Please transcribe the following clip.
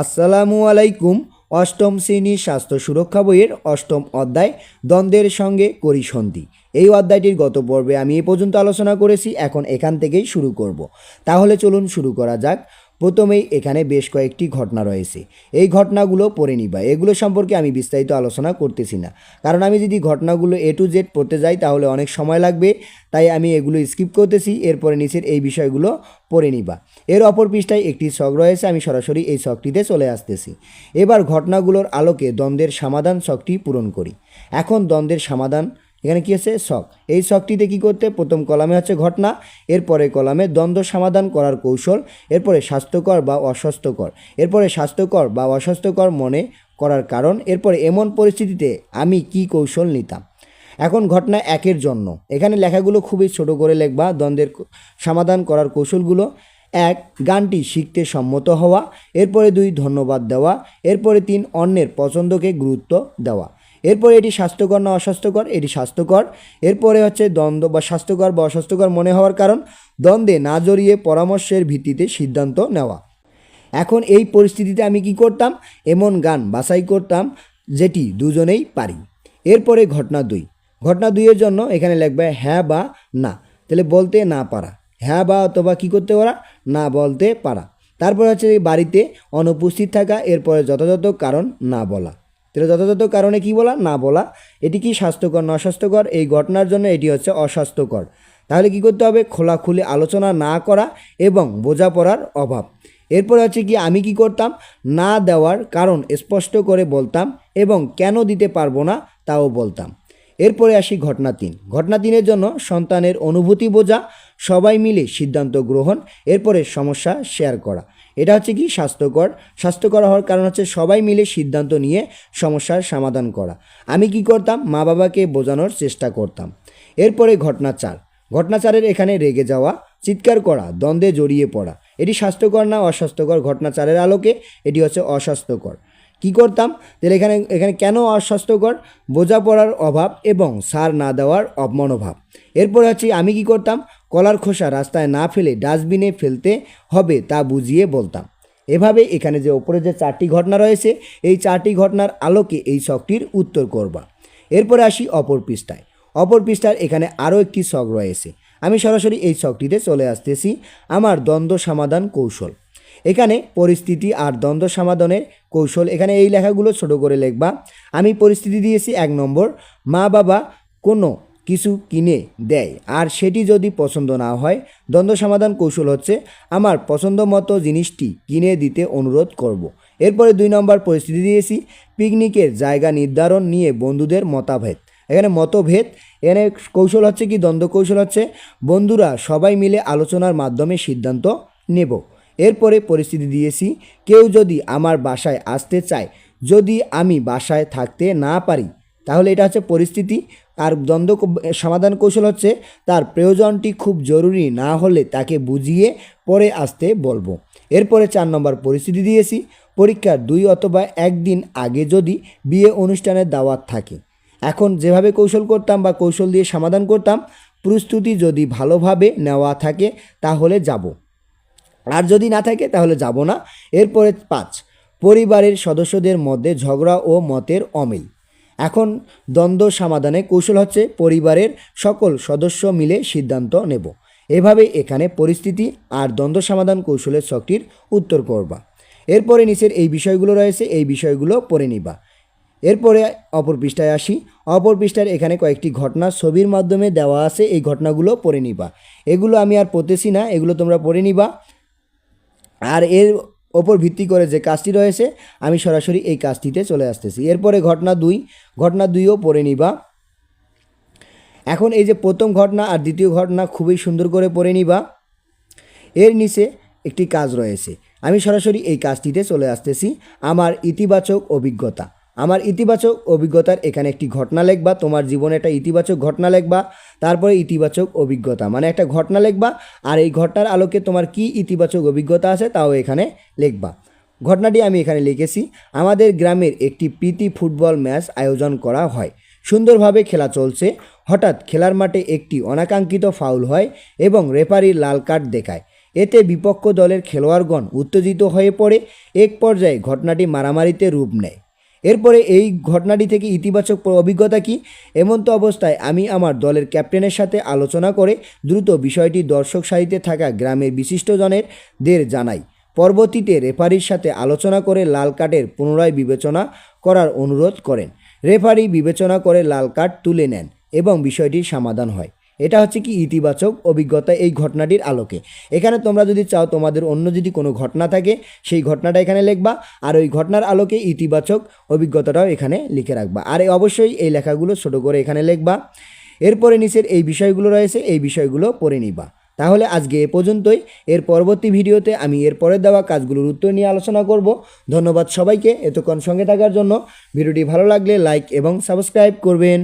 আসসালামু আলাইকুম। অষ্টম শ্রেণির স্বাস্থ্য সুরক্ষা বইয়ের অষ্টম অধ্যায়, দ্বন্দ্বের সঙ্গে করি সন্ধি। এই অধ্যায়টির গত পর্বে আমি এ পর্যন্ত আলোচনা করেছি, এখন এখান থেকেই শুরু করব। তাহলে চলুন শুরু করা যাক। প্রথমেই এখানে বেশ কয়েকটি ঘটনা রয়েছে। এই ঘটনাগুলো পড়ে নিবা। এগুলো সম্পর্কে আমি বিস্তারিত আলোচনা করতেছি না। কারণ আমি যদি ঘটনাগুলো এ টু জেড পড়তে যাই, তাহলে অনেক সময় লাগবে। তাই আমি এগুলো স্কিপ করতেছি। এরপরে নিচের এই বিষয়গুলো পড়ে নিবা। এর অপর পৃষ্ঠায় একটি শখ রয়েছে। আমি সরাসরি এই শখটিতে চলে আসতেছি। এবার ঘটনাগুলোর আলোকে দ্বন্দ্বের সমাধান শখটি পূরণ করি। এখন দ্বন্দ্বের সমাধান এখানে কী আছে? শখ। এই শখটিতে কী করতে? প্রথম কলামে হচ্ছে ঘটনা এরপরে কলামে দ্বন্দ্ব সমাধান করার কৌশল, এরপরে স্বাস্থ্যকর বা অস্বাস্থ্যকর, এরপরে স্বাস্থ্যকর বা অস্বাস্থ্যকর মনে করার কারণ, এরপরে এমন পরিস্থিতিতে আমি কি কৌশল নিতাম। এখন ঘটনা একের জন্য। এখানে লেখাগুলো খুবই ছোট করে লেখবা, দ্বন্দ্বের সমাধান করার কৌশলগুলো। এক, গানটি শিখতে সম্মত হওয়া, এরপরে দুই, ধন্যবাদ দেওয়া, এরপরে তিন, অন্যের পছন্দকে গুরুত্ব দেওয়া। এরপরে এটি স্বাস্থ্যকর না অস্বাস্থ্যকর? এটি স্বাস্থ্যকর। এরপরে হচ্ছে দ্বন্দ্ব বা স্বাস্থ্যকর বা অস্বাস্থ্যকর মনে হওয়ার কারণ? দ্বন্দ্বে না জড়িয়ে পরামর্শের ভিত্তিতে সিদ্ধান্ত নেওয়া। এখন এই পরিস্থিতিতে আমি কি করতাম? এমন গান বাছাই করতাম, যেটি দুজনেই পারি। এরপরে ঘটনা দুই। ঘটনা দুইয়ের জন্য এখানে লিখবে হ্যাঁ বা না। তাহলে বলতে না পারা। হ্যাঁ বা অথবা কি করতে পারা? না বলতে পারা। তারপরে হচ্ছে বাড়িতে অনুপস্থিত থাকা, এরপরে যথাযথ কারণ না বলা। তাহলে যথাযথ কারণে কি বলা? না বলা। এটি কি স্বাস্থ্যকর না অস্বাস্থ্যকর এই ঘটনার জন্য এটি হচ্ছে অস্বাস্থ্যকর। তাহলে কি করতে হবে? খোলাখুলি আলোচনা না করা এবং বোঝাপড়ার অভাব। এরপরে হচ্ছে কি, আমি কি করতাম? না দেওয়ার কারণ স্পষ্ট করে বলতাম এবং কেন দিতে পারব না তাও বলতাম। এরপরে আসি ঘটনা তিন। ঘটনা তিনের জন্য সন্তানের অনুভূতি বোঝা। সবাই মিলে সিদ্ধান্ত গ্রহণ। এরপরে সমস্যা শেয়ার করা। এটা হচ্ছে কি স্বাস্থ্যকর। স্বাস্থ্যকর হওয়ার কারণ হচ্ছে সবাই মিলে সিদ্ধান্ত নিয়ে সমস্যার সমাধান করা। আমি কি করতাম? মা বাবাকে বোঝানোর চেষ্টা করতাম। এরপরে ঘটনা চার ঘটনা চারের এখানে রেগে যাওয়া, চিৎকার করা, দ্বন্দ্বে জড়িয়ে পড়া। এটি স্বাস্থ্যকর না অস্বাস্থ্যকর ঘটনা চারের আলোকে? এটি হচ্ছে অস্বাস্থ্যকর। কি করতাম? তাহলে এখানে এখানে কেন অস্বাস্থ্যকর? বোঝাপড়ার অভাব এবং সার না দেওয়ার অমনোভাব এরপরে হচ্ছে আমি কি করতাম? কলার খোসা রাস্তায় না ফেলে ডাস্টবিনে ফেলতে হবে তা বুঝিয়ে বলতাম। এভাবে এখানে যে ওপরে যে চারটি ঘটনা রয়েছে, এই চারটি ঘটনার আলোকে এই শখটির উত্তর করবা। এরপরে আসি অপর পৃষ্ঠায়। অপর পৃষ্ঠার এখানে আরও একটি শখ রয়েছে। আমি সরাসরি এই শখটিতে চলে আসতেছি, আমার দ্বন্দ্ব সমাধান কৌশল। এখানে পরিস্থিতি আর দ্বন্দ্ব সমাধানের কৌশল, এখানে এই লেখাগুলো ছোট করে লিখবা। আমি পরিস্থিতি দিয়েছি এক নম্বর মা বাবা কোনো কিছু কিনে দেয়। আর সেটি যদি পছন্দ না হয়, দ্বন্দ্ব সমাধান কৌশল হচ্ছে, আমার পছন্দ মতো জিনিসটি কিনে দিতে অনুরোধ করব। এরপরে দুই নম্বর পরিস্থিতি দিয়েছি, পিকনিকের জায়গা নির্ধারণ নিয়ে বন্ধুদের মতাভেদ। এখানে মতভেদ, এখানে কৌশল হচ্ছে কি, দ্বন্দ্ব কৌশল হচ্ছে, বন্ধুরা সবাই মিলে আলোচনার মাধ্যমে সিদ্ধান্ত নেব। এরপরে পরিস্থিতি দিয়েছি, কেউ যদি আমার বাসায় আসতে চায়, যদি আমি বাসায় থাকতে না পারি, তাহলে এটা হচ্ছে পরিস্থিতি। আর দ্বন্দ্ব সমাধান কৌশল হচ্ছে তার প্রয়োজনটি খুব জরুরি না হলে তাকে বুঝিয়ে পরে আসতে বলব। এরপরে চার নম্বর পরিস্থিতি দিয়েছি। পরীক্ষার দুই অথবা একদিন আগে যদি বিয়ে অনুষ্ঠানের দাওয়াত থাকে। এখন যেভাবে কৌশল করতাম বা কৌশল দিয়ে সমাধান করতাম, প্রস্তুতি যদি ভালোভাবে নেওয়া থাকে তাহলে যাব। আর যদি না থাকে তাহলে যাব না। এরপরে পাঁচ, পরিবারের সদস্যদের মধ্যে ঝগড়া ও মতের অমিল। এখন দ্বন্দ্ব সমাধানে কৌশল হচ্ছে পরিবারের সকল সদস্য মিলে সিদ্ধান্ত নেব। এভাবে এখানে পরিস্থিতি আর দ্বন্দ্ব সমাধান কৌশলের শখটির উত্তর করবা। এরপরে নিচের এই বিষয়গুলো রয়েছে, এই বিষয়গুলো পড়ে নিবা। এরপরে অপর পৃষ্ঠায় আসি। অপর পৃষ্ঠার এখানে কয়েকটি ঘটনা ছবির মাধ্যমে দেওয়া আছে, এই ঘটনাগুলো পড়ে নিবা। এগুলো আমি আর পড়তেছি না, এগুলো তোমরা পড়ে নিবা। আর এর ওপর ভিত্তি করে যে কাজটি রয়েছে, আমি সরাসরি এই কাজটিতে চলে আসতেছি। এরপরে ঘটনা দুই, ঘটনা দুইও পড়ে নিবা। এখন এই যে প্রথম ঘটনা আর দ্বিতীয় ঘটনা খুবই সুন্দর করে পড়ে নিবা। এর নিচে একটি কাজ রয়েছে। আমি সরাসরি এই কাজটিতে চলে আসতেছি, আমার ইতিবাচক অভিজ্ঞতা। আমার ইতিবাচক অভিজ্ঞতার এখানে একটি ঘটনা লেখবা, তোমার জীবনে একটা ইতিবাচক ঘটনা লেখবা, তারপরে ইতিবাচক অভিজ্ঞতা। মানে একটা ঘটনা লেখবা, আর এই ঘটনার আলোকে তোমার কি ইতিবাচক অভিজ্ঞতা আছে তাও এখানে লিখবা। ঘটনাটি আমি এখানে লিখেছি, আমাদের গ্রামের একটি প্রীতি ফুটবল ম্যাচ আয়োজন করা হয়। সুন্দরভাবে খেলা চলছে, হঠাৎ খেলার মাঠে একটি অনাকাঙ্ক্ষিত ফাউল হয় এবং রেফারি লাল কার্ড দেখায়। এতে বিপক্ষ দলের খেলোয়াড়গণ উত্তেজিত হয়ে পড়ে, এক পর্যায়ে ঘটনাটি মারামারিতে রূপ নেয়। এরপরে এই ঘটনাটি থেকে ইতিবাচক অভিজ্ঞতা কি? এমন্ত অবস্থায় আমি আমার দলের ক্যাপ্টেনের সাথে আলোচনা করে দ্রুত বিষয়টি দর্শক সারিতে থাকা গ্রামের বিশিষ্টজনের দের জানাই। পরবর্তীতে রেফারির সাথে আলোচনা করে লাল কার্ডের পুনরায় বিবেচনা করার অনুরোধ করেন। রেফারি বিবেচনা করে লাল কার্ড তুলে নেন এবং বিষয়টির সমাধান হয়। এটা হচ্ছে কি ইতিবাচক অভিজ্ঞতা এই ঘটনাটির আলোকে। এখানে তোমরা যদি চাও তোমাদের অন্য যদি কোনো ঘটনা থাকে, সেই ঘটনাটা এখানে লিখবা, আর ওই ঘটনার আলোকে ইতিবাচক অভিজ্ঞতাটাও এখানে লিখে রাখবা। আর অবশ্যই এই লেখাগুলো ছোট করে এখানে লিখবা। এরপরে নিচের এই বিষয়গুলো রয়েছে, এই বিষয়গুলো পড়ে নিবা। তাহলে আজকে এ পর্যন্তই। এর পরবর্তী ভিডিওতে আমি এর পরে দেওয়া কাজগুলোর উত্তর নিয়ে আলোচনা করব। ধন্যবাদ সবাইকে এতক্ষণ সঙ্গে থাকার জন্য। ভিডিওটি ভালো লাগলে লাইক এবং সাবস্ক্রাইব করবেন।